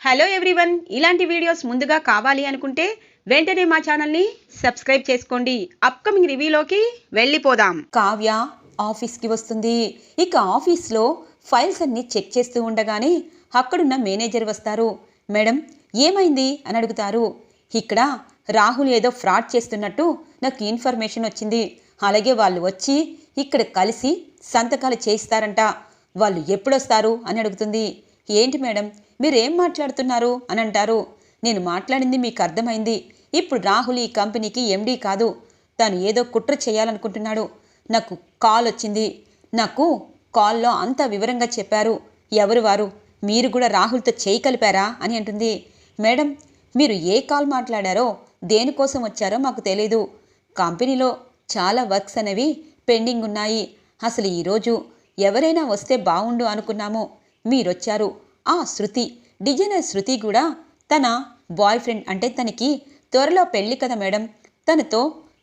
Hello everyone ఇలాంటి videos ముందుగా కావాలి అనుకుంటే వెంటనే మా ఛానల్ని సబ్స్క్రైబ్ చేసుకోండి. అప్కమింగ్ రివ్యూలోకి వెళ్ళిపోదాం. కావ్య ఆఫీస్కి వస్తుంది. ఇక ఆఫీస్లో ఫైల్స్ అన్ని చెక్ చేస్తూ ఉండగానే అక్కడున్న మేనేజర్ వస్తారు. మేడం ఏమైంది? అని అడుగుతారు. ఇక్కడ రాహుల్ ఏదో ఫ్రాడ్ చేస్తున్నట్టు నాకు ఇన్ఫర్మేషన్ వచ్చింది. అలాగే వాళ్ళు వచ్చి ఇక్కడ కలిసి సంతకాలు చేయిస్తారంట. వాళ్ళు ఎప్పుడొస్తారు అని అడుగుతుంది. ఏంటి మేడం? మీరేం మాట్లాడుతున్నారు? అని అంటారు నేను మాట్లాడింది మీకు అర్థమైంది. ఇప్పుడు రాహుల్ ఈ కంపెనీకి ఎండీ కాదు. తాను ఏదో కుట్ర చేయాలనుకుంటున్నాడు. నాకు కాల్ వచ్చింది. నాకు కాల్లో అంత వివరంగా చెప్పారు. ఎవరు వారు? మీరు కూడా రాహుల్తో చేయి కలిపారా? అని అంటుంది. మేడం మీరు ఏ కాల్ మాట్లాడారో దేనికోసం వచ్చారో మాకు తెలీదు. కంపెనీలో చాలా వర్క్స్ అనేవి పెండింగ్ ఉన్నాయి. అసలు ఈరోజు ఎవరైనా వస్తే బాగుండు అనుకున్నాము. మీరొచ్చారు. ఆ శృతి డిజైనర్ శృతి కూడా తన బాయ్ ఫ్రెండ్ అంటే తనకి త్వరలో పెళ్ళి కదా మేడం. తనతో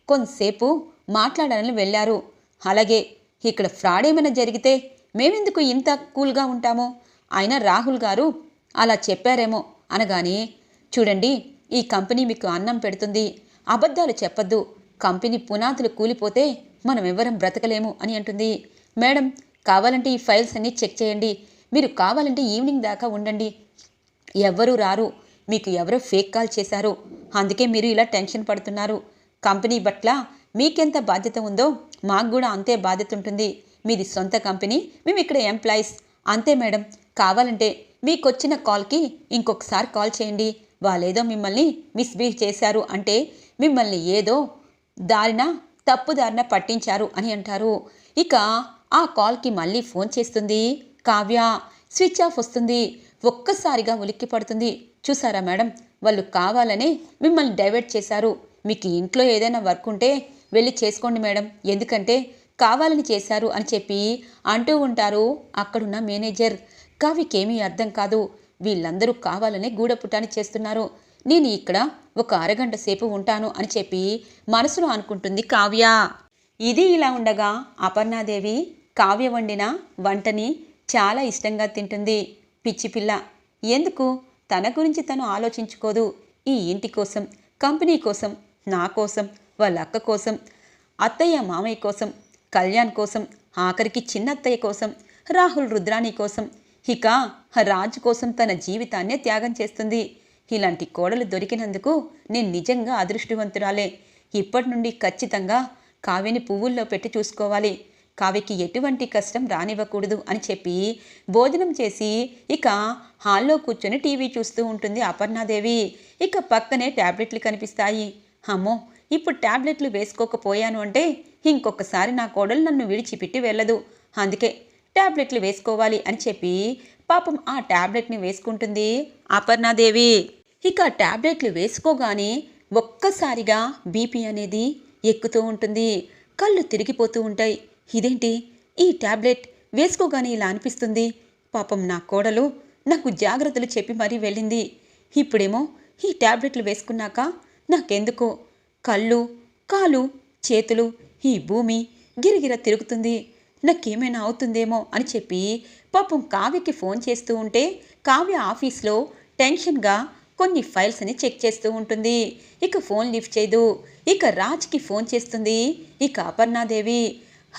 కొంతసేపు మాట్లాడాలని వెళ్ళారు. అలాగే ఇక్కడ ఫ్రాడ్ ఏమైనా జరిగితే మేమెందుకు ఇంత కూల్గా ఉంటామో? ఆయన రాహుల్ గారు అలా చెప్పారేమో అనగానే చూడండి ఈ కంపెనీ మీకు అన్నం పెడుతుంది. అబద్ధాలు చెప్పద్దు. కంపెనీ పునాదులు కూలిపోతే మనం ఎవరం బ్రతకలేము అని అంటుంది. మేడం కావాలంటే ఈ ఫైల్స్ అన్నీ చెక్ చేయండి. మీరు కావాలంటే ఈవినింగ్ దాకా ఉండండి. ఎవ్వరూ రారు. మీకు ఎవరో ఫేక్ కాల్ చేశారు. అందుకే మీరు ఇలా టెన్షన్ పడుతున్నారు. కంపెనీ పట్ల మీకెంత బాధ్యత ఉందో మాకు కూడా అంతే బాధ్యత ఉంటుంది. మీది సొంత కంపెనీ మేము ఇక్కడ ఎంప్లాయీస్. అంతే మేడం. కావాలంటే మీకు వచ్చిన కాల్కి ఇంకొకసారి కాల్ చేయండి. వాళ్ళేదో మిమ్మల్ని మిస్బిహేవ్ చేశారు అంటే మిమ్మల్ని ఏదో దారిన తప్పు దారిన పట్టించారు అని అంటారు. ఇక ఆ కాల్కి మళ్ళీ ఫోన్ చేస్తుంది. కావ్య స్విచ్ ఆఫ్ వస్తుంది. ఒక్కసారిగా ఉలిక్కి పడుతుంది. చూసారా మేడం? వాళ్ళు కావాలనే మిమ్మల్ని డైవర్ట్ చేశారు. మీకు ఇంట్లో ఏదైనా వర్క్ ఉంటే వెళ్ళి చేసుకోండి మేడం. ఎందుకంటే కావాలని చేశారు అని చెప్పి అంటూ ఉంటారు అక్కడున్న మేనేజర్. కావికేమీ అర్థం కాదు. వీళ్ళందరూ కావాలనే గూడపుటాని చేస్తున్నారు. నేను ఇక్కడ ఒక అరగంట సేపు ఉంటాను అని చెప్పి మనసులో అనుకుంటుంది కావ్య. ఇది ఇలా ఉండగా అపర్ణాదేవి కావ్య వండిన వంటని చాలా ఇష్టంగా తింటుంది. పిచ్చి పిల్ల. ఎందుకు? తన గురించి తను ఆలోచించుకోదు. ఈ ఇంటి కోసం కంపెనీ కోసం నా కోసం వాళ్ళ అక్క కోసం అత్తయ్య మామయ్య కోసం కళ్యాణ్ కోసం ఆఖరికి చిన్నత్తయ్య కోసం రాహుల్ రుద్రాణి కోసం ఇక రాజు కోసం తన జీవితాన్నే త్యాగం చేస్తుంది. ఇలాంటి కోడలు దొరికినందుకు నేను నిజంగా అదృష్టవంతురాలే. ఇప్పటి నుండి ఖచ్చితంగా కావ్యని పువ్వుల్లో పెట్టి చూసుకోవాలి. కావ్యకి ఎటువంటి కష్టం రానివ్వకూడదు అని చెప్పి భోజనం చేసి ఇక హాల్లో కూర్చొని టీవీ చూస్తూ ఉంటుంది అపర్ణాదేవి. ఇక పక్కనే ట్యాబ్లెట్లు కనిపిస్తాయి. అమ్మో ఇప్పుడు ట్యాబ్లెట్లు వేసుకోకపోయాను అంటే ఇంకొకసారి నా కోడలు నన్ను విడిచిపెట్టి వెళ్ళదు. అందుకే ట్యాబ్లెట్లు వేసుకోవాలి అని చెప్పి పాపం ఆ ట్యాబ్లెట్ని వేసుకుంటుంది అపర్ణాదేవి. ఇక ట్యాబ్లెట్లు వేసుకోగానే ఒక్కసారిగా బీపీ అనేది ఎక్కుతూ ఉంటుంది. కళ్ళు తిరిగిపోతూ ఉంటాయి. ఇదేంటి? ఈ ట్యాబ్లెట్ వేసుకోగానే ఇలా అనిపిస్తుంది. పాపం నా కోడలు నాకు జాగ్రత్తలు చెప్పి మరీ వెళ్ళింది. ఇప్పుడేమో ఈ ట్యాబ్లెట్లు వేసుకున్నాక నాకెందుకో? కళ్ళు కాలు చేతులు ఈ భూమి గిరిగిర తిరుగుతుంది. నాకేమైనా అవుతుందేమో అని చెప్పి పాపం కావ్యకి ఫోన్ చేస్తూ ఉంటే కావ్య ఆఫీస్లో టెన్షన్గా కొన్ని ఫైల్స్ అని చెక్ చేస్తూ ఉంటుంది. ఇక ఫోన్ లిఫ్ట్ చేయదు. ఇక రాజ్కి ఫోన్ చేస్తుంది. ఇక అపర్ణాదేవి.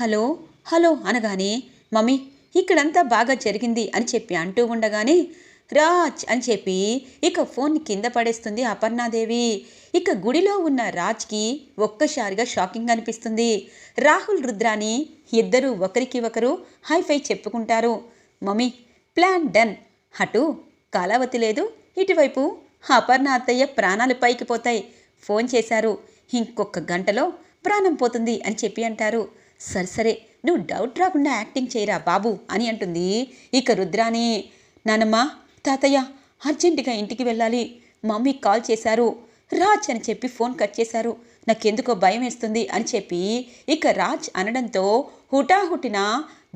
హలో హలో అనగానే మమ్మీ ఇక్కడంతా బాగా జరిగింది అని చెప్పి అంటూ ఉండగానే రాజ్ అని చెప్పి ఇక ఫోన్ కింద పడేస్తుంది అపర్ణాదేవి. ఇక గుడిలో ఉన్న రాజ్కి ఒక్కసారిగా షాకింగ్ అనిపిస్తుంది. రాహుల్ రుద్రాని ఇద్దరూ ఒకరికి ఒకరు హైఫై చెప్పుకుంటారు. Mummy plan done. అటు కాలావతి లేదు ఇటువైపు అపర్ణ అత్తయ్య ప్రాణాలు పైకి పోతాయి. ఫోన్ చేశారు. ఇంకొక గంటలో ప్రాణం పోతుంది అని చెప్పి అంటారు. సరే సరే. నువ్వు డౌట్ రాకుండా యాక్టింగ్ చేయరా బాబు అని అంటుంది. ఇక రుద్రాని నానమ్మ తాతయ్య అర్జెంటుగా ఇంటికి వెళ్ళాలి. మమ్మీ కాల్ చేశారు. రాజ్ అని చెప్పి ఫోన్ కట్ చేశారు. నాకెందుకో భయం వేస్తుంది అని చెప్పి ఇక రాజ్ అనడంతో హుటాహుటిన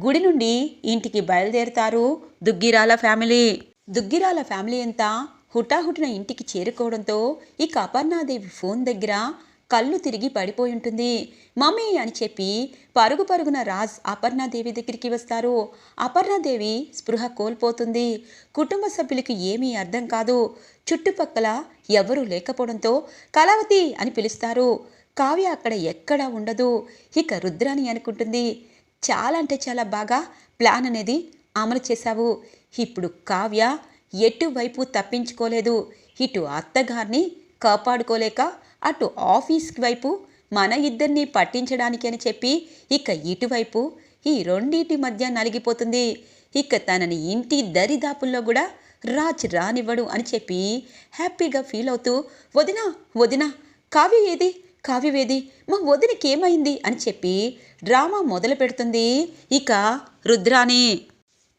గుడి నుండి ఇంటికి బయలుదేరుతారు దుగ్గిరాల ఫ్యామిలీ. దుగ్గిరాల ఫ్యామిలీ అంతా హుటాహుటిన ఇంటికి చేరుకోవడంతో ఇక అపర్ణాదేవి ఫోన్ దగ్గర కళ్ళు తిరిగి పడిపోయి ఉంటుంది మమ్మీ అని చెప్పి పరుగు పరుగున రాజ్ అపర్ణాదేవి దగ్గరికి వస్తారు. అపర్ణాదేవి స్పృహ కోల్పోతుంది. కుటుంబ సభ్యులకి ఏమీ అర్థం కాదు. చుట్టుపక్కల ఎవరూ లేకపోవడంతో కళావతి అని పిలుస్తారు. కావ్య అక్కడ ఎక్కడా ఉండదు. ఇక రుద్రాని అనుకుంటుంది చాలా అంటే చాలా బాగా ప్లాన్ అనేది అమలు చేశావు. ఇప్పుడు కావ్య ఎటువైపు తప్పించుకోలేదు. ఇటు అత్తగారిని కాపాడుకోలేక అటు ఆఫీస్కి వైపు మన ఇద్దరిని పట్టించడానికి అని చెప్పి ఇక ఇటువైపు ఈ రెండింటి మధ్య నలిగిపోతుంది. ఇక తనని ఇంటి దరిదాపుల్లో కూడా రాజ్ రానివ్వడు అని చెప్పి హ్యాపీగా ఫీల్ అవుతూ వదినా వదినా కావ్య ఏది? కావ్యవేది మా వదినకి ఏమైంది? అని చెప్పి డ్రామా మొదలు పెడుతుంది ఇక రుద్రాని.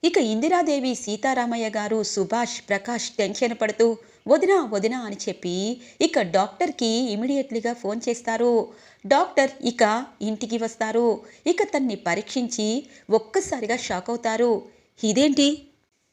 ఇక ఇందిరాదేవి సీతారామయ్య గారు సుభాష్ ప్రకాష్ టెన్షన్ పడుతూ వదినా వదినా అని చెప్పి ఇక డాక్టర్కి ఇమీడియట్లీగా ఫోన్ చేస్తారు. డాక్టర్ ఇక ఇంటికి వస్తారు. ఇక తన్ని పరీక్షించి ఒక్కసారిగా షాక్ అవుతారు. ఇదేంటి?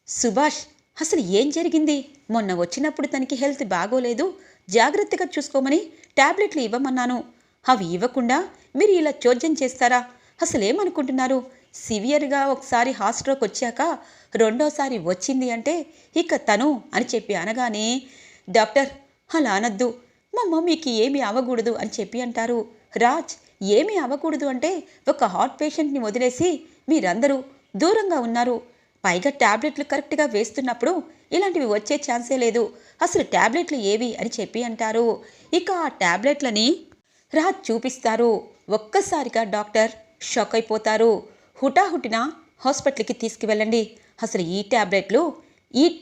సుభాష్ అసలు ఏం జరిగింది? మొన్న వచ్చినప్పుడు తనకి హెల్త్ బాగోలేదు. జాగ్రత్తగా చూసుకోమని టాబ్లెట్లు ఇవ్వమన్నాను. అవి ఇవ్వకుండా మీరు ఇలా చోద్యం చేస్తారా? అసలేమనుకుంటున్నారు? సివియర్గా ఒకసారి హాస్ట్రోక్ వచ్చాక రెండోసారి వచ్చింది అంటే ఇక తను అని చెప్పి అనగానే డాక్టర్ అలా అనద్దు. మా మమ్మీకి ఏమీ అవ్వకూడదు అని చెప్పి అంటారు. రాజ్ ఏమీ అవ్వకూడదు అంటే ఒక హార్ట్ పేషెంట్ని వదిలేసి మీరందరూ దూరంగా ఉన్నారు. పైగా ట్యాబ్లెట్లు కరెక్ట్గా వేస్తున్నప్పుడు ఇలాంటివి వచ్చే ఛాన్సే లేదు. అసలు ట్యాబ్లెట్లు ఏవి? అని చెప్పి అంటారు. ఇక ఆ ట్యాబ్లెట్లని రాజ్ చూపిస్తారు. ఒక్కసారిగా డాక్టర్ షాక్ అయిపోతారు. హుటాహుటిన హాస్పిటల్కి తీసుకువెళ్ళండి. అసలు ఈ ట్యాబ్లెట్లు ఈ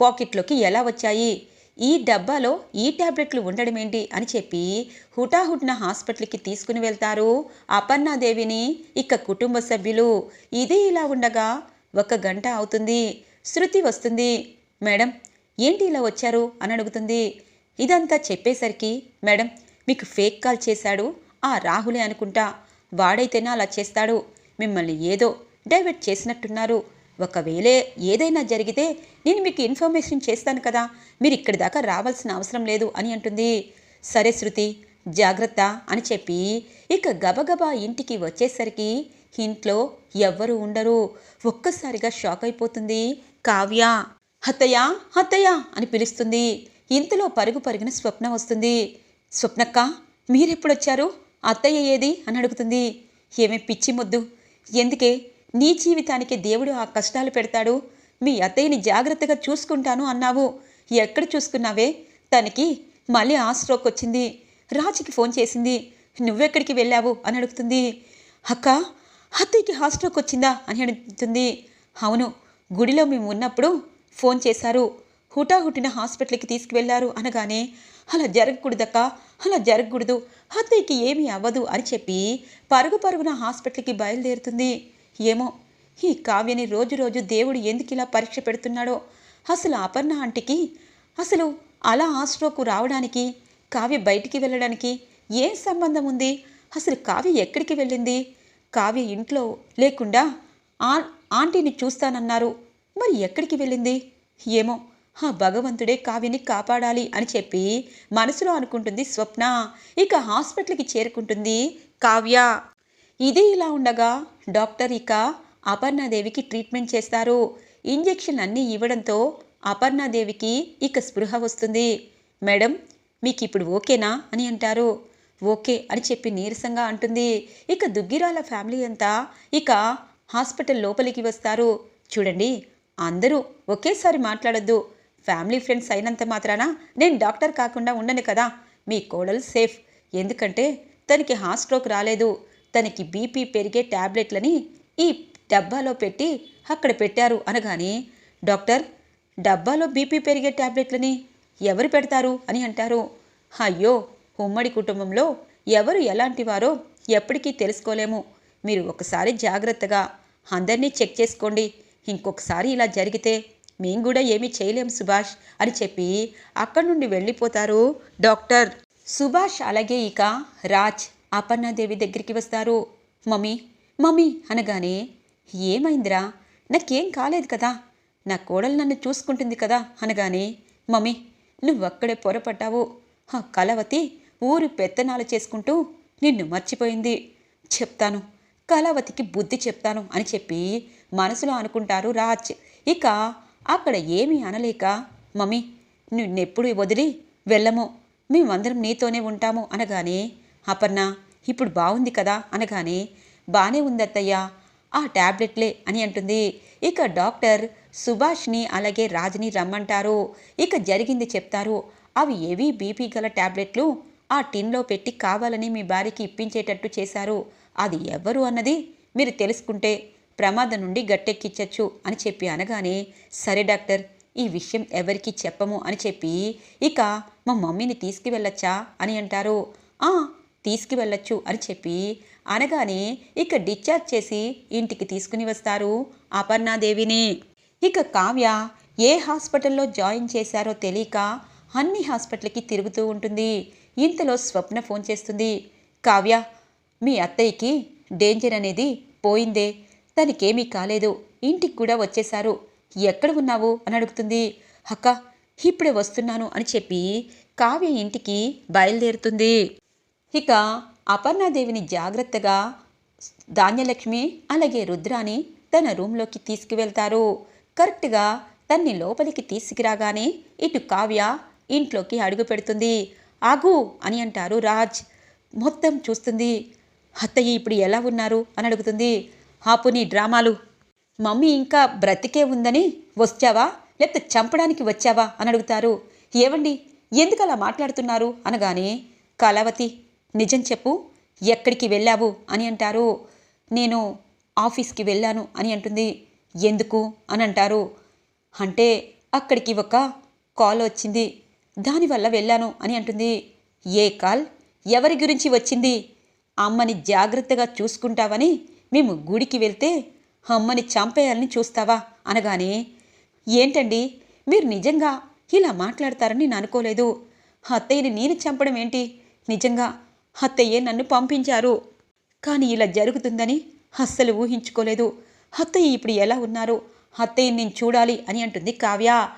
పాకెట్లోకి ఎలా వచ్చాయి? ఈ డబ్బాలో ఈ ట్యాబ్లెట్లు ఉండడం ఏంటి? అని చెప్పి హుటాహుటిన హాస్పిటల్కి తీసుకుని వెళ్తారు అపర్ణాదేవిని ఇక కుటుంబ సభ్యులు. ఇది ఇలా ఉండగా ఒక గంట అవుతుంది. శృతి వస్తుంది. మేడం ఏంటి ఇలా వచ్చారు? అని అడుగుతుంది. ఇదంతా చెప్పేసరికి మేడం మీకు ఫేక్ కాల్ చేశాడు. ఆ రాహులే అనుకుంటా. వాడైతేనే అలా చేస్తాడు. మిమ్మల్ని ఏదో డైవర్ట్ చేసినట్టున్నారు. ఒకవేళ ఏదైనా జరిగితే నేను మీకు ఇన్ఫర్మేషన్ చేస్తాను కదా. మీరు ఇక్కడి దాకా రావాల్సిన అవసరం లేదు అని అంటుంది. సరే శృతి జాగ్రత్త అని చెప్పి ఇక గబగబా ఇంటికి వచ్చేసరికి ఇంట్లో ఎవ్వరూ ఉండరు. ఒక్కసారిగా షాక్ అయిపోతుంది కావ్య. హత్తయ్య హత్తయ్య అని పిలుస్తుంది. ఇంతలో పరుగు పరుగున స్వప్న వస్తుంది. స్వప్నక్క మీరెప్పుడొచ్చారు? అత్తయ్య ఏది? అని అడుగుతుంది. ఏమే పిచ్చి ముద్దు. ఎందుకే? నీ జీవితానికి దేవుడు ఆ కష్టాలు పెడతాడు. మీ అత్తయ్యని జాగ్రత్తగా చూసుకుంటాను అన్నావు. ఎక్కడ చూసుకున్నావే? తనకి మళ్ళీ ఆ స్ట్రోక్ వచ్చింది. రాజుకి ఫోన్ చేసింది. నువ్వెక్కడికి వెళ్ళావు? అని అడుగుతుంది. అక్క అత్తయ్యకి హార్ట్ స్ట్రోక్ వచ్చిందా? అని అడుగుతుంది. అవును గుడిలో మేము ఉన్నప్పుడు ఫోన్ చేశారు. హుటాహుటిన హాస్పిటల్కి తీసుకువెళ్ళారు అనగానే అలా జరగకూడదక్క అలా జరగకూడదు. అత్తయ్యకి ఏమీ అవ్వదు అని చెప్పి పరుగు పరుగున హాస్పిటల్కి బయలుదేరుతుంది. ఏమో? ఈ కావ్యని రోజు రోజు దేవుడు ఎందుకు ఇలా పరీక్ష పెడుతున్నాడో? అసలు అపర్ణ ఆంటీకి? అసలు అలా ఆస్ట్రోకు రావడానికి కావ్య బయటికి వెళ్ళడానికి ఏం సంబంధం ఉంది? అసలు కావ్య ఎక్కడికి వెళ్ళింది? కావ్య ఇంట్లో లేకుండా ఆ ఆంటీని చూస్తానన్నారు. మరి ఎక్కడికి వెళ్ళింది? ఏమో ఆ భగవంతుడే కావ్యని కాపాడాలి అని చెప్పి మనసులో అనుకుంటుంది స్వప్న. ఇక హాస్పిటల్కి చేరుకుంటుంది కావ్య. ఇది ఇలా ఉండగా డాక్టర్ ఇక అపర్ణాదేవికి ట్రీట్మెంట్ చేస్తారు. ఇంజెక్షన్ అన్నీ ఇవ్వడంతో అపర్ణాదేవికి ఇక స్పృహ వస్తుంది. మేడం మీకు ఇప్పుడు ఓకేనా అని అంటారు. ఓకే అని చెప్పి నీరసంగా అంటుంది. ఇక దుగ్గిరాల ఫ్యామిలీ అంతా ఇక హాస్పిటల్ లోపలికి వస్తారు. చూడండి అందరూ ఒకేసారి మాట్లాడొద్దు. ఫ్యామిలీ ఫ్రెండ్స్ అయినంత మాత్రాన నేను డాక్టర్ కాకుండా ఉండను కదా. మీ కోడలు సేఫ్. ఎందుకంటే తనకి హార్ట్ స్ట్రోక్ రాలేదు. తనకి బీపీ పెరిగే ట్యాబ్లెట్లని ఈ డబ్బాలో పెట్టి అక్కడ పెట్టారు అనగానే డాక్టర్ డబ్బాలో బీపీ పెరిగే ట్యాబ్లెట్లని ఎవరు పెడతారు? అని అంటారు. అయ్యో ఉమ్మడి కుటుంబంలో ఎవరు ఎలాంటి వారో ఎప్పటికీ తెలుసుకోలేము. మీరు ఒకసారి జాగ్రత్తగా అందరినీ చెక్ చేసుకోండి. ఇంకొకసారి ఇలా జరిగితే మేము కూడా ఏమీ చేయలేం సుభాష్ అని చెప్పి అక్కడి నుండి వెళ్ళిపోతారు డాక్టర్. సుభాష్ అలాగే ఇక రాజ్. అపర్ణాదేవి దగ్గరికి వస్తారు. మమ్మీ మమ్మీ అనగానే ఏమైందిరా? నాకేం కాలేదు కదా. నా కోడలు నన్ను చూసుకుంటుంది కదా అనగానే మమ్మీ నువ్వక్కడే పొరపడ్డావు. ఆ కలవతి ఊరు పెత్తనాలు చేసుకుంటూ నిన్ను మర్చిపోయింది. చెప్తాను. కళావతికి బుద్ధి చెప్తాను అని చెప్పి మనసులో అనుకుంటారు రాజ్. ఇక అక్కడ ఏమీ అనలేక మమ్మీ నిన్నెప్పుడు వదిలి వెళ్ళము. మేమందరం నీతోనే ఉంటాము అనగానే అపర్ణ ఇప్పుడు బాగుంది కదా అనగానే బానే ఉంది ఆ ట్యాబ్లెట్లే అని అంటుంది. ఇక డాక్టర్ సుభాష్ని అలాగే రాజ్ని రమ్మంటారు. ఇక జరిగింది చెప్తారు అవి ఏవి బీపీ గల టాబ్లెట్లు? ఆ టిన్లో పెట్టి కావాలని మీ భార్యకి ఇప్పించేటట్టు చేశారు. అది ఎవరు అన్నది మీరు తెలుసుకుంటే ప్రమాదం నుండి గట్టెక్కించచ్చు అని చెప్పి అనగానే సరే డాక్టర్ ఈ విషయం ఎవరికి చెప్పము అని చెప్పి ఇక మా మమ్మీని తీసుకువెళ్ళొచ్చా అని అంటారు. తీసుకువెళ్ళొచ్చు అని చెప్పి అనగానే ఇక డిశ్చార్జ్ చేసి ఇంటికి తీసుకుని వస్తారు అపర్ణాదేవిని. ఇక కావ్య ఏ హాస్పిటల్లో జాయిన్ చేశారో తెలియక అన్ని హాస్పిటల్కి తిరుగుతూ ఉంటుంది. ఇంతలో స్వప్న ఫోన్ చేస్తుంది. కావ్య మీ అత్తయ్యకి డేంజర్ అనేది పోయిందే. తనకేమీ కాలేదు. ఇంటికి కూడా వచ్చేశారు. ఎక్కడ ఉన్నావు? అని అడుగుతుంది. అక్క ఇప్పుడే వస్తున్నాను అని చెప్పి కావ్య ఇంటికి బయలుదేరుతుంది. ఇక అపర్ణాదేవిని జాగ్రత్తగా ధాన్యలక్ష్మి అలాగే రుద్రాని తన రూమ్లోకి తీసుకువెళ్తారు. కరెక్ట్గా తన్ని లోపలికి తీసుకురాగానే ఇటు కావ్య ఇంట్లోకి అడుగు పెడుతుంది ఆగు అని అంటారు రాజ్. మొత్తం చూస్తుంది. అత్తయ్య ఇప్పుడు ఎలా ఉన్నారు? అని అడుగుతుంది. ఆపు నీ డ్రామాలు. మమ్మీ ఇంకా బ్రతికే ఉందని వచ్చావా? లేకపోతే చంపడానికి వచ్చావా? అని అడుగుతారు. ఏవండి? ఎందుకు అలా మాట్లాడుతున్నారు? అనగానే కళావతి నిజం చెప్పు ఎక్కడికి వెళ్ళావు అని అంటారు. నేను ఆఫీస్కి వెళ్ళాను అని అంటుంది. ఎందుకు అని అంటారు. అంటే అక్కడికి ఒక కాల్ వచ్చింది. దానివల్ల వెళ్ళాను అని అంటుంది. ఏ కాల్? ఎవరి గురించి వచ్చింది? అమ్మని జాగ్రత్తగా చూసుకుంటావని మేము గుడికి వెళ్తే అమ్మని చంపేయాలని చూస్తావా అనగానే ఏంటండి? మీరు నిజంగా ఇలా మాట్లాడతారని నేను అనుకోలేదు. అత్తయ్యని నేను చంపడం ఏంటి? నిజంగా అత్తయ్యే నన్ను పంపించారు. కానీ ఇలా జరుగుతుందని అస్సలు ఊహించుకోలేదు. అత్తయ్య ఇప్పుడు ఎలా ఉన్నారు? అత్తయ్య నేను చూడాలి అని అంటుంది కావ్య.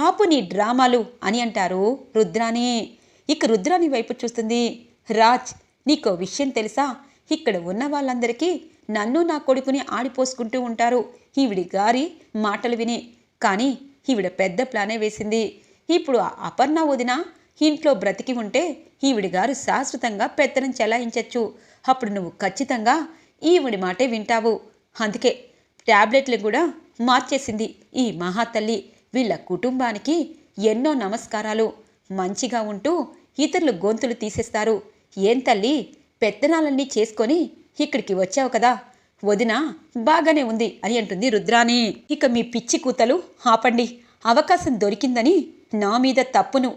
ఆపు నీ డ్రామాలు అని అంటారు రుద్రాని. ఇక రుద్రాని వైపు చూస్తుంది. రాజ్ నీకో విషయం తెలుసా? ఇక్కడ ఉన్న వాళ్ళందరికీ నన్ను నా కొడుకుని ఆడిపోసుకుంటూ ఉంటారు. ఈవిడి గారి మాటలు విని. కానీ ఈవిడ పెద్ద ప్లానే వేసింది. ఇప్పుడు అపర్ణ వదిన ఇంట్లో బ్రతికి ఉంటే ఈవిడి గారు శాశ్వతంగా పెత్తనం చెలాయించచ్చు. అప్పుడు నువ్వు ఖచ్చితంగా ఈవిడి మాటే వింటావు. అందుకే ట్యాబ్లెట్లు కూడా మార్చేసింది ఈ మహాతల్లి. వీళ్ళ కుటుంబానికి ఎన్నో నమస్కారాలు. మంచిగా ఉంటూ ఇతరులు గొంతులు తీసేస్తారు. ఏం తల్లి? పెత్తనాలన్నీ చేసుకొని ఇక్కడికి వచ్చావు కదా. వదిన బాగానే ఉంది అని అంటుంది రుద్రాని ఇక మీ పిచ్చి కూతలు ఆపండి. అవకాశం దొరికిందని నా మీద తప్పును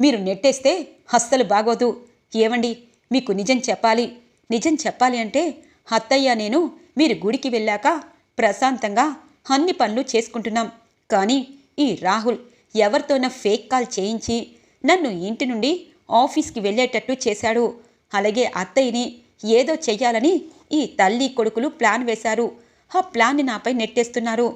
మీరు నెట్టేస్తే అస్సలు బాగోదు. ఏమండి మీకు నిజం చెప్పాలి. నిజం చెప్పాలి అంటే అత్తయ్య నేను మీరు గుడికి వెళ్ళాక ప్రశాంతంగా అన్ని పనులు చేసుకుంటున్నాం. కానీ ఈ రాహుల్ ఎవరితోనో ఫేక్ కాల్ చేయించి నన్ను ఇంటి నుండి ఆఫీస్కి వెళ్ళేటట్టు చేశాడు. అలాగే అత్తయ్యని ఏదో చెయ్యాలని ఈ తల్లి కొడుకులు ప్లాన్ వేశారు. ఆ ప్లాన్ని నాపై నెట్టేస్తున్నారు.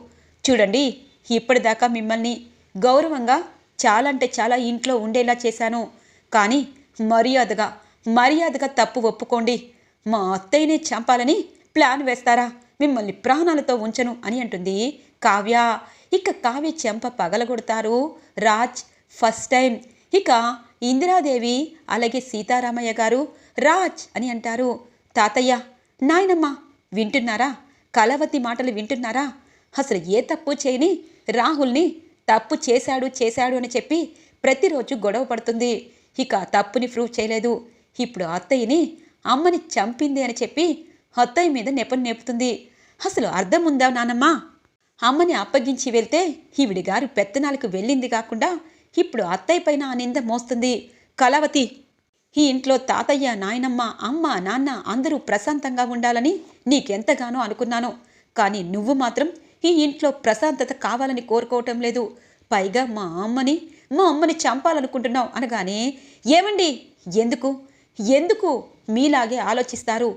చూడండి ఇప్పటిదాకా మిమ్మల్ని గౌరవంగా చాలా అంటే చాలా ఇంట్లో ఉండేలా చేశాను. కానీ మర్యాదగా మర్యాదగా తప్పు ఒప్పుకోండి. మా అత్తయ్యనే చంపాలని ప్లాన్ వేస్తారా? మిమ్మల్ని ప్రాణాలతో ఉంచను అని అంటుంది కావ్య. ఇక కావ్య చెంప పగలగొడతారు. Raj first time. ఇక ఇందిరాదేవి అలాగే సీతారామయ్య గారు రాజ్ అని అంటారు. తాతయ్య నాయనమ్మ వింటున్నారా? కలవతి మాటలు వింటున్నారా? అసలు ఏ తప్పు చేయని రాహుల్ని తప్పు చేశాడు చేశాడు అని చెప్పి ప్రతిరోజు గొడవ పడుతుంది. ఇక తప్పుని ప్రూవ్ చేయలేదు. ఇప్పుడు అత్తయ్యని అమ్మని చంపింది అని చెప్పి అత్తయ్య మీద నెపం నేపుతుంది. అసలు అర్థం ఉందా నానమ్మ? అమ్మని అప్పగించి వెళ్తే ఈవిడి గారు పెత్తనాలకు వెళ్ళింది కాకుండా ఇప్పుడు అత్తయ్య పైన ఆ నింద మోస్తుంది. కళావతి ఈ ఇంట్లో తాతయ్య నాయనమ్మ అమ్మ నాన్న అందరూ ప్రశాంతంగా ఉండాలని నీకెంతగానో అనుకున్నాను. కానీ నువ్వు మాత్రం ఈ ఇంట్లో ప్రశాంతత కావాలని కోరుకోవటం లేదు. పైగా మా అమ్మని మా అమ్మని చంపాలనుకుంటున్నావు అనగానే ఏమండి? ఎందుకు? ఎందుకు మీలాగే ఆలోచిస్తారు?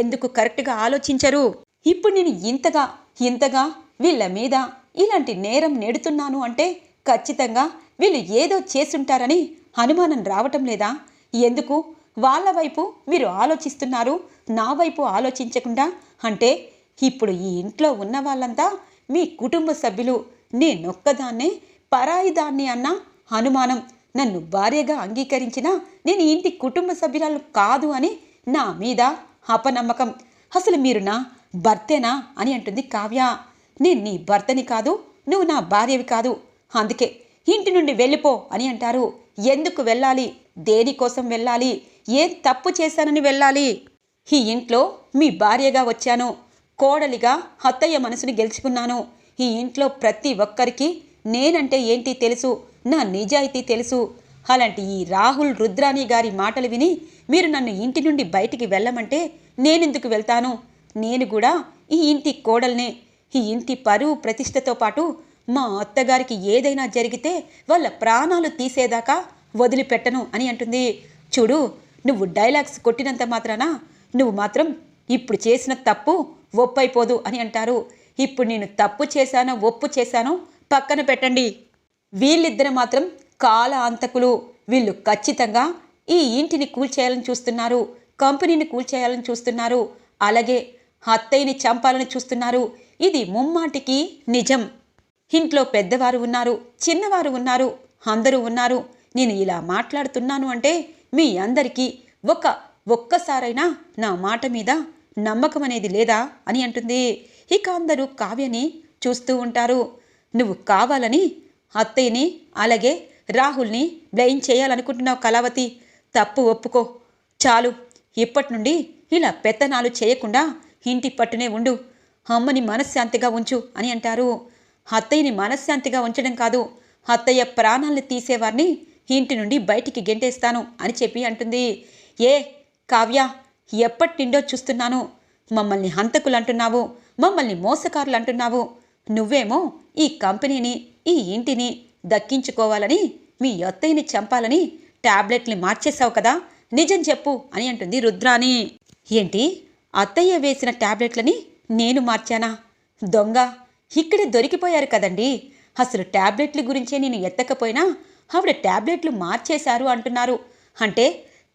ఎందుకు కరెక్ట్గా ఆలోచించరు? ఇప్పుడు నేను ఇంతగా ఇంతగా వీళ్ళ మీద ఇలాంటి నేరం నెడుతున్నాను అంటే ఖచ్చితంగా వీళ్ళు ఏదో చేసుంటారని అనుమానం రావటం లేదా? ఎందుకు? వాళ్ళ వైపు మీరు ఆలోచిస్తున్నారు నా వైపు ఆలోచించకుండా? అంటే ఇప్పుడు ఈ ఇంట్లో ఉన్న వాళ్ళంతా మీ కుటుంబ సభ్యులు నేనొక్కదాన్నే పరాయి దాన్ని అన్న అనుమానం. నన్ను భార్యగా అంగీకరించిన నేను ఇంటి కుటుంబ సభ్యురాలు కాదు అని నా మీద అపనమ్మకం. అసలు మీరు నా భర్తేనా అని అంటుంది కావ్య. నేను నీ భర్తని కాదు నువ్వు నా భార్యవి కాదు. అందుకే ఇంటి నుండి వెళ్ళిపో అని అంటారు. ఎందుకు వెళ్ళాలి? దేనికోసం వెళ్ళాలి? ఏం తప్పు చేశానని వెళ్ళాలి? ఈ ఇంట్లో మీ భార్యగా వచ్చాను. కోడలిగా అత్తయ్య మనసుని గెలుచుకున్నాను. ఈ ఇంట్లో ప్రతి ఒక్కరికి నేనంటే ఏంటి తెలుసు? నా నిజాయితీ తెలుసు. అలాంటి ఈ రాహుల్ రుద్రాణి గారి మాటలు విని మీరు నన్ను ఇంటి నుండి బయటికి వెళ్ళమంటే నేనెందుకు వెళ్తాను? నేను కూడా ఈ ఇంటి కోడల్నే. ఈ ఇంటి పరువు ప్రతిష్టతో పాటు మా అత్తగారికి ఏదైనా జరిగితే వాళ్ళ ప్రాణాలు తీసేదాకా వదిలిపెట్టను అని అంటుంది. చూడు నువ్వు డైలాగ్స్ కొట్టినంత మాత్రాన నువ్వు మాత్రం ఇప్పుడు చేసిన తప్పు ఒప్పైపోదు అని అంటారు. ఇప్పుడు నేను తప్పు చేశానో ఒప్పు చేశానో పక్కన పెట్టండి. వీళ్ళిద్దరు మాత్రం కాల అంతకులు. వీళ్ళు ఖచ్చితంగా ఈ ఇంటిని కూల్చేయాలని చూస్తున్నారు. కంపెనీని కూల్చేయాలని చూస్తున్నారు. అలాగే అత్తయ్యని చంపాలని చూస్తున్నారు. ఇది ముమ్మాటికి నిజం. ఇంట్లో పెద్దవారు ఉన్నారు చిన్నవారు ఉన్నారు అందరూ ఉన్నారు. నేను ఇలా మాట్లాడుతున్నాను అంటే మీ అందరికీ ఒక ఒక్కసారైనా నా మాట మీద నమ్మకం అనేది లేదా అని అంటుంది. ఇక అందరూ కావ్యని చూస్తూ ఉంటారు. నువ్వు కావాలని అత్తయ్యని అలాగే రాహుల్ని బ్లెయిన్ చేయాలనుకుంటున్నావు కళావతి. తప్పు ఒప్పుకో. చాలు. ఇప్పటి నుండి ఇలా పెత్తనాలు చేయకుండా ఇంటి పట్టునే ఉండు. అమ్మని మనశ్శాంతిగా ఉంచు అని అంటారు. అత్తయ్యని మనశ్శాంతిగా ఉంచడం కాదు. అత్తయ్య ప్రాణాలను తీసేవారిని ఇంటి నుండి బయటికి గెంటేస్తాను అని చెప్పి అంటుంది. ఏ కావ్య ఎప్పటి నుండో చూస్తున్నాను. మమ్మల్ని హంతకులు అంటున్నావు మమ్మల్ని మోసకారులు అంటున్నావు నువ్వేమో ఈ కంపెనీని ఈ ఇంటిని దక్కించుకోవాలని మీ అత్తయ్యని చంపాలని ట్యాబ్లెట్ని మార్చేశావు కదా నిజం చెప్పు అని అంటుంది రుద్రాని ఏంటి? అత్తయ్య వేసిన ట్యాబ్లెట్లని నేను మార్చానా? దొంగ! ఇక్కడే దొరికిపోయారు కదండి. అసలు ట్యాబ్లెట్ల గురించే నేను ఎత్తకపోయినా ఆవిడ ట్యాబ్లెట్లు మార్చేశారు అంటున్నారు. అంటే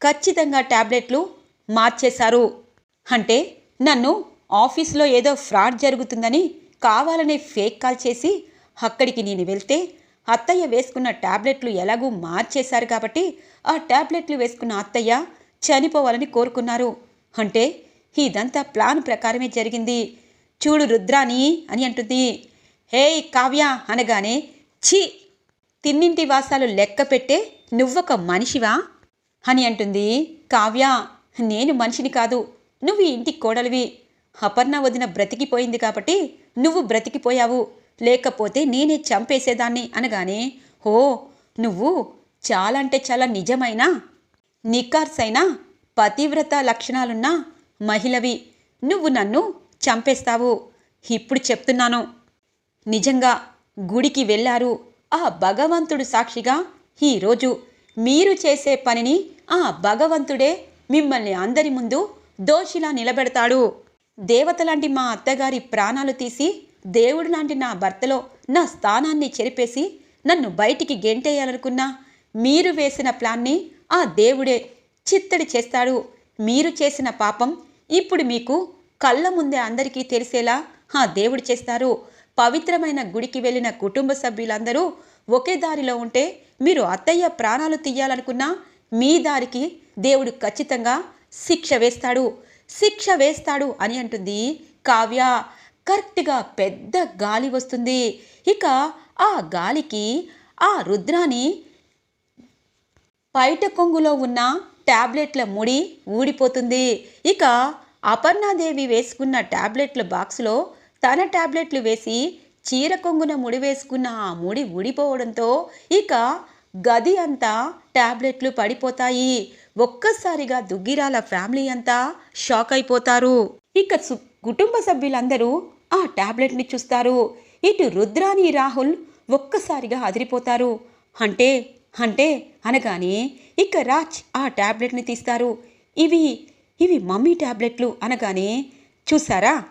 ఖచ్చితంగా ట్యాబ్లెట్లు మార్చేశారు. అంటే నన్ను ఆఫీస్లో ఏదో ఫ్రాడ్ జరుగుతుందని కావాలనే ఫేక్ కాల్ చేసి అక్కడికి నేను వెళ్తే అత్తయ్య వేసుకున్న టాబ్లెట్లు ఎలాగూ మార్చేశారు కాబట్టి ఆ టాబ్లెట్లు వేసుకున్న అత్తయ్య చనిపోవాలని కోరుకున్నారు. అంటే ఇదంతా ప్లాన్ ప్రకారమే జరిగింది. చూడు రుద్రాని అని అంటుంది. హే కావ్య అనగానే ఛీ! తిన్నింటి వాసాలు లెక్క పెట్టే నువ్వొక మనిషివా? అని అంటుంది కావ్య. నేను మనిషిని కాదు. నువ్వు ఈ ఇంటి కోడలివి. అపర్ణ వదిన బ్రతికిపోయింది కాబట్టి నువ్వు బ్రతికిపోయావు. లేకపోతే నేనే చంపేసేదాన్ని అనగానే ఓ నువ్వు చాలా అంటే చాలా నిజమైన? నికార్సైన పతివ్రత లక్షణాలున్న మహిళవి. నువ్వు నన్ను చంపేస్తావు. ఇప్పుడు చెప్తున్నాను. నిజంగా గుడికి వెళ్ళారు ఆ భగవంతుడు సాక్షిగా ఈరోజు మీరు చేసే పనిని ఆ భగవంతుడే మిమ్మల్ని అందరి ముందు దోషిలా నిలబెడతాడు. దేవత లాంటి మా అత్తగారి ప్రాణాలు తీసి దేవుడు లాంటి నా భర్తలో నా స్థానాన్ని చెరిపేసి నన్ను బయటికి గెంటేయాలనుకున్నా మీరు వేసిన ప్లాన్ని ఆ దేవుడే చిత్తడి చేస్తాడు. మీరు చేసిన పాపం ఇప్పుడు మీకు కళ్ళ ముందే అందరికీ తెలిసేలా ఆ దేవుడు చేస్తారు. పవిత్రమైన గుడికి వెళ్ళిన కుటుంబ సభ్యులందరూ ఒకే దారిలో ఉంటే మీరు అత్తయ్య ప్రాణాలు తీయాలనుకున్నా మీ దారికి దేవుడు ఖచ్చితంగా శిక్ష వేస్తాడు. శిక్ష వేస్తాడు అని అంటుంది కావ్య. కరెక్ట్గా పెద్ద గాలి వస్తుంది. ఇక ఆ గాలికి ఆ రుద్రాని బయట కొంగులో ఉన్న ట్యాబ్లెట్ల ముడి ఊడిపోతుంది. ఇక అపర్ణాదేవి వేసుకున్న ట్యాబ్లెట్ల బాక్స్లో తన టాబ్లెట్లు వేసి చీర కొంగున ముడి వేసుకున్న ఆ ముడి ఊడిపోవడంతో ఇక గది అంతా ట్యాబ్లెట్లు పడిపోతాయి. ఒక్కసారిగా దుగ్గిరాల ఫ్యామిలీ అంతా షాక్ అయిపోతారు. ఇక కుటుంబ సభ్యులందరూ ఆ టాబ్లెట్ని చూస్తారు. ఇటు రుద్రాని రాహుల్ ఒక్కసారిగా అదిరిపోతారు. అంటే అంటే అనగానే ఇక రాజ్ ఆ ట్యాబ్లెట్ని తీస్తారు. ఇవి ఇవి మమ్మీ ట్యాబ్లెట్లు అనగానే చూసారా?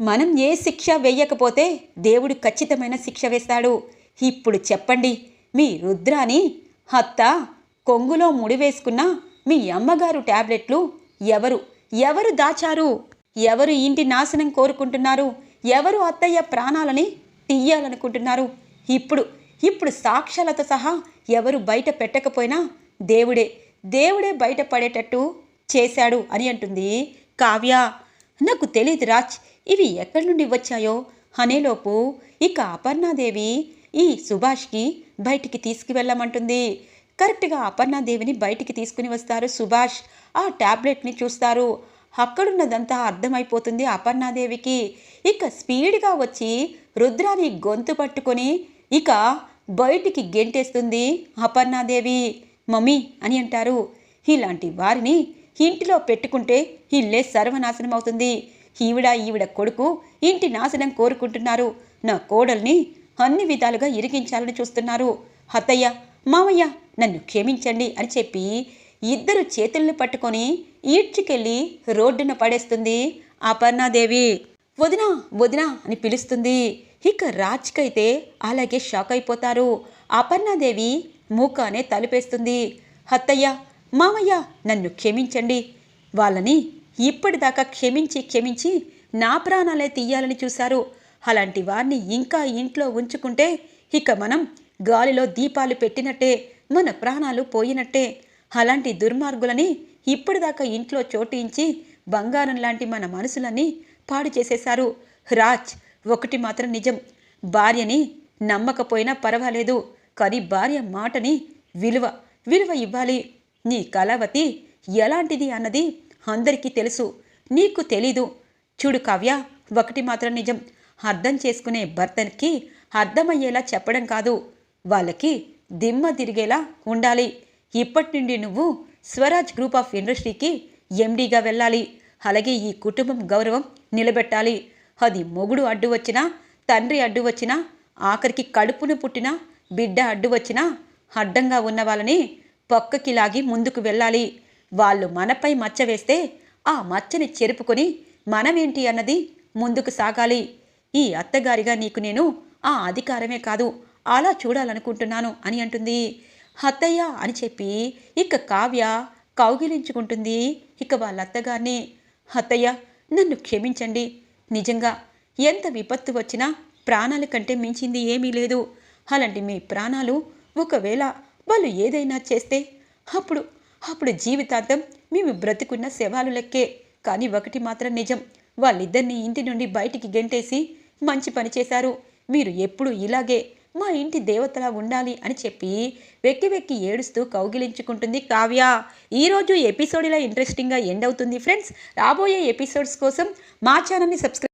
మనం ఏ శిక్ష వేయకపోతే దేవుడు ఖచ్చితమైన శిక్ష వేస్తాడు. ఇప్పుడు చెప్పండి మీ రుద్రాని అత్త కొంగులో ముడి వేసుకున్న మీ అమ్మగారు టాబ్లెట్లు ఎవరు? ఎవరు దాచారు? ఎవరు ఇంటి నాశనం కోరుకుంటున్నారు? ఎవరు అత్తయ్య ప్రాణాలని తీయాలనుకుంటున్నారు ఇప్పుడు ఇప్పుడు సాక్ష్యాలతో సహా ఎవరు బయట పెట్టకపోయినా దేవుడే దేవుడే బయటపడేటట్టు చేశాడు అని అంటుంది కావ్య. నాకు తెలియదు రాజ్ ఇవి ఎక్కడి నుండి వచ్చాయో? అనేలోపు ఇక అపర్ణాదేవి ఈ సుభాష్కి బయటికి తీసుకువెళ్ళమంటుంది. కరెక్ట్గా అపర్ణాదేవిని బయటికి తీసుకుని వస్తారు సుభాష్. ఆ ట్యాబ్లెట్ని చూస్తారు. అక్కడున్నదంతా అర్థమైపోతుంది అపర్ణాదేవికి ఇక స్పీడ్గా వచ్చి రుద్రాని గొంతు పట్టుకొని ఇక బయటికి గెంటేస్తుంది అపర్ణాదేవి మమ్మీ అని అంటారు. ఇలాంటి వారిని ఇంటిలో పెట్టుకుంటే ఇల్లే సర్వనాశనం అవుతుంది ఈవిడ ఈవిడ కొడుకు ఇంటి నాశనం కోరుకుంటున్నారు. నా కోడల్ని అన్ని విధాలుగా ఇరిగించాలని చూస్తున్నారు. అత్తయ్య మామయ్య నన్ను క్షమించండి అని చెప్పి ఇద్దరు చేతుల్ని పట్టుకొని ఈడ్చుకెళ్ళి రోడ్డున పడేస్తుంది అపర్ణాదేవి. వదినా వదినా అని పిలుస్తుంది. ఇక రాజ్కైతే అలాగే షాక్ అయిపోతారు. అపర్ణాదేవి మూకానే తలుపేస్తుంది. అత్తయ్య మామయ్య నన్ను క్షమించండి. వాళ్ళని ఇప్పటిదాకా క్షమించి క్షమించి నా ప్రాణాలే తీయాలని చూశారు. అలాంటి వారిని ఇంకా ఇంట్లో ఉంచుకుంటే ఇక మనం గాలిలో దీపాలు పెట్టినట్టే మన ప్రాణాలు పోయినట్టే. అలాంటి దుర్మార్గులని ఇప్పటిదాకా ఇంట్లో చోటించి బంగారం లాంటి మన మనసులని పాడు చేసేశారు. రాజ్ ఒకటి మాత్రం నిజం. భార్యని నమ్మకపోయినా పర్వాలేదు కానీ భార్య మాటని విలువ విలువ ఇవ్వాలి. నీ కళావతి ఎలాంటిది అన్నది అందరికీ తెలుసు నీకు తెలీదు. చూడు కావ్య ఒకటి మాత్రం నిజం. అర్థం చేసుకునే భర్తకి అర్థమయ్యేలా చెప్పడం కాదు. వాళ్ళకి దిమ్మ తిరిగేలా ఉండాలి. ఇప్పటి నుండి నువ్వు స్వరాజ్ గ్రూప్ ఆఫ్ ఇండస్ట్రీకి ఎండీగా వెళ్ళాలి. అలాగే ఈ కుటుంబం గౌరవం నిలబెట్టాలి. అది మొగుడు అడ్డు వచ్చినా తండ్రి అడ్డు వచ్చినా ఆఖరికి కడుపును పుట్టిన బిడ్డ అడ్డు వచ్చినా అడ్డంగా ఉన్న వాళ్ళని పక్కకి లాగి ముందుకు వెళ్ళాలి. వాళ్ళు మనపై మచ్చ వేస్తే ఆ మచ్చని చెరుపుకొని మనమేంటి అన్నది ముందుకు సాగాలి. ఈ అత్తగారిగా నీకు నేను ఆ అధికారమే కాదు. అలా చూడాలనుకుంటున్నాను అని అంటుంది. అత్తయ్య అని చెప్పి ఇక కావ్య కౌగిలించుకుంటుంది. ఇక వాళ్ళ అత్తగారిని అత్తయ్య నన్ను క్షమించండి. నిజంగా ఎంత విపత్తు వచ్చినా ప్రాణాల కంటే మించింది ఏమీ లేదు. అలాంటి మీ ప్రాణాలు ఒకవేళ వాళ్ళు ఏదైనా చేస్తే అప్పుడు అప్పుడు జీవితాంతం మేము బ్రతికున్న శవాలు లెక్కే. కానీ ఒకటి మాత్రం నిజం వాళ్ళిద్దరిని ఇంటి నుండి బయటికి గెంటేసి మంచి పని చేశారు. మీరు ఎప్పుడు ఇలాగే మా ఇంటి దేవతలా ఉండాలి అని చెప్పి వెక్కి వెక్కి ఏడుస్తూ కౌగిలించుకుంటుంది కావ్య. ఈరోజు ఎపిసోడ్ ఇలా ఇంట్రెస్టింగ్గా ఎండ్ అవుతుంది. ఫ్రెండ్స్ రాబోయే ఎపిసోడ్స్ కోసం మా ఛానల్ని సబ్స్క్రైబ్